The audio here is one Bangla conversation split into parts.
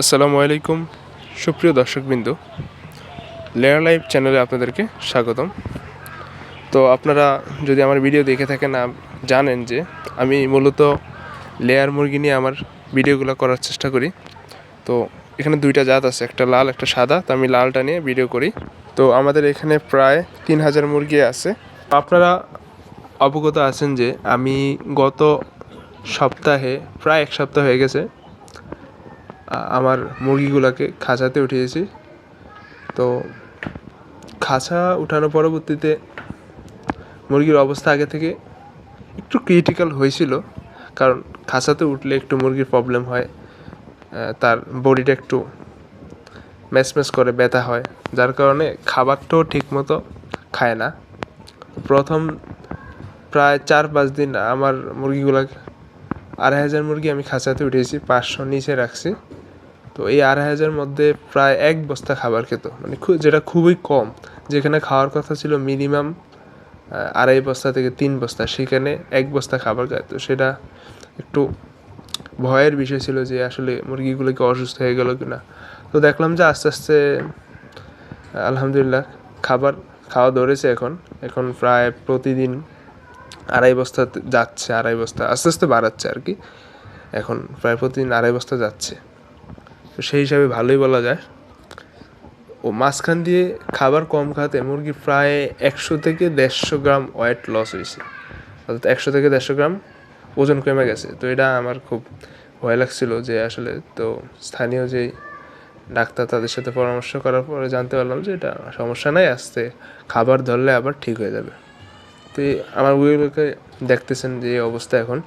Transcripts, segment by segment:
আসসালামু আলাইকুম, সুপ্রিয় দর্শকবৃন্দ। লেয়ার লাইভ চ্যানেলে আপনাদেরকে স্বাগতম। তো আপনারা যদি আমার ভিডিও দেখে থাকেন জানেন যে আমি মূলত লেয়ার মুরগি নিয়ে আমার ভিডিওগুলো করার চেষ্টা করি। তো এখানে দুইটা জাত আছে, একটা লাল, একটা সাদা। তো আমি লালটা নিয়ে ভিডিও করি। তো আমাদের এখানে প্রায় তিন হাজার মুরগি আছে। আপনারা অবগত আছেন যে আমি গত সপ্তাহে, প্রায় এক সপ্তাহ হয়ে গেছে আমার মুরগিগুলোকে খাঁচাতে উঠিয়েছি। তো খাঁচা উঠানোর পরবর্তীতে মুরগির অবস্থা আগে থেকে একটু ক্রিটিক্যাল হয়েছিল। কারণ খাঁচাতে উঠলে একটু মুরগির প্রবলেম হয় তার বডিটা একটু ম্যাচ ম্যাচ করে, ব্যথা হয়। যার কারণে খাবারটাও ঠিকমতো খায় না। প্রথম প্রায় চার পাঁচ দিন আমার মুরগিগুলোকে আড়াই হাজার মুরগি আমি খাঁচাতে উঠিয়েছি, পাঁচশো নিচে রাখছি। তো এই আড়াই হাজার মধ্যে প্রায় এক বস্তা খাবার খেত। মানে যেটা খুবই কম। যেখানে খাওয়ার কথা ছিল মিনিমাম আড়াই বস্তা থেকে তিন বস্তা। সেখানে এক বস্তা খাবার খায়। তো সেটা একটু ভয়ের বিষয় ছিল যে আসলে মুরগিগুলো কি অসুস্থ হয়ে গেল কিনা। তো দেখলাম যে আস্তে আস্তে, আলহামদুলিল্লাহ খাবার খাওয়া ধরেছে এখন। এখন প্রায় প্রতিদিন আড়াই বস্তা যাচ্ছে, আড়াই বস্তা আস্তে আস্তে বাড়াচ্ছে আর কি। এখন প্রায় প্রতিদিন আড়াই বস্তা যাচ্ছে। তো সেই হিসাবে ভালোই বলা যায়। ও মাঝখান দিয়ে খাবার কম খাতে মুরগি প্রায় একশো থেকে দেড়শো গ্রাম ওয়েট লস হয়েছে। অর্থাৎ একশো থেকে দেড়শো গ্রাম ওজন কমে গেছে। তো এটা আমার খুব ভয় লাগছিল যে আসলে তো স্থানীয় যেই ডাক্তার তাদের সাথে পরামর্শ করার পরে জানতে পারলাম যে এটা সমস্যা নাই, আসতে খাবার ধরলে আবার ঠিক হয়ে যাবে। তো আমার ওইগুলোকে দেখতেছেন যে অবস্থা এখন।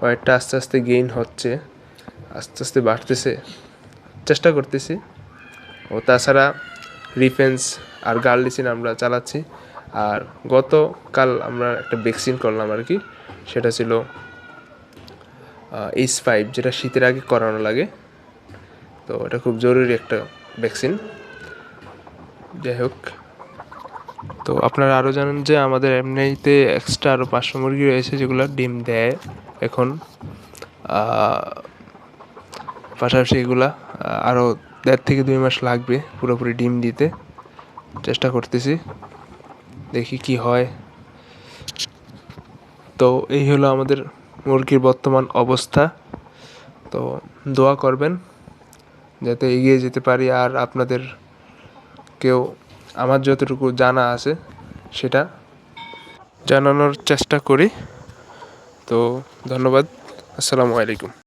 ওয়েটটা আস্তে আস্তে গেইন হচ্ছে, আস্তে আস্তে বাড়তেছে। চেষ্টা করতেছি। ও তাছাড়া রিফেন্স আর গার্লিসিন আমরা চালাচ্ছি। আর গতকাল আমরা একটা ভ্যাকসিন করলাম আর কি, সেটা ছিল এইচ ফাইভ যেটা শীতের আগে করানো লাগে। তো এটা খুব জরুরি একটা ভ্যাকসিন। যাই হোক, তো আপনারা আরও জানেন যে আমাদের এমনিতে এক্সট্রা আরও পাঁচশো মুরগি রয়েছে যেগুলো ডিম দেয় এখন। পাশাপাশি এগুলা আরও দেড় থেকে দুই মাস লাগবে পুরোপুরি ডিম দিতে। চেষ্টা করতেছি, দেখি কি হয়। তো এই হলো আমাদের মুরগির বর্তমান অবস্থা। তো দোয়া করবেন, যাতে এগিয়ে যেতে পারি আর আপনাদের কেউ, আমার যতটুকু জানা আছে সেটা জানানোর চেষ্টা করি। তো ধন্যবাদ, আসসালামু আলাইকুম।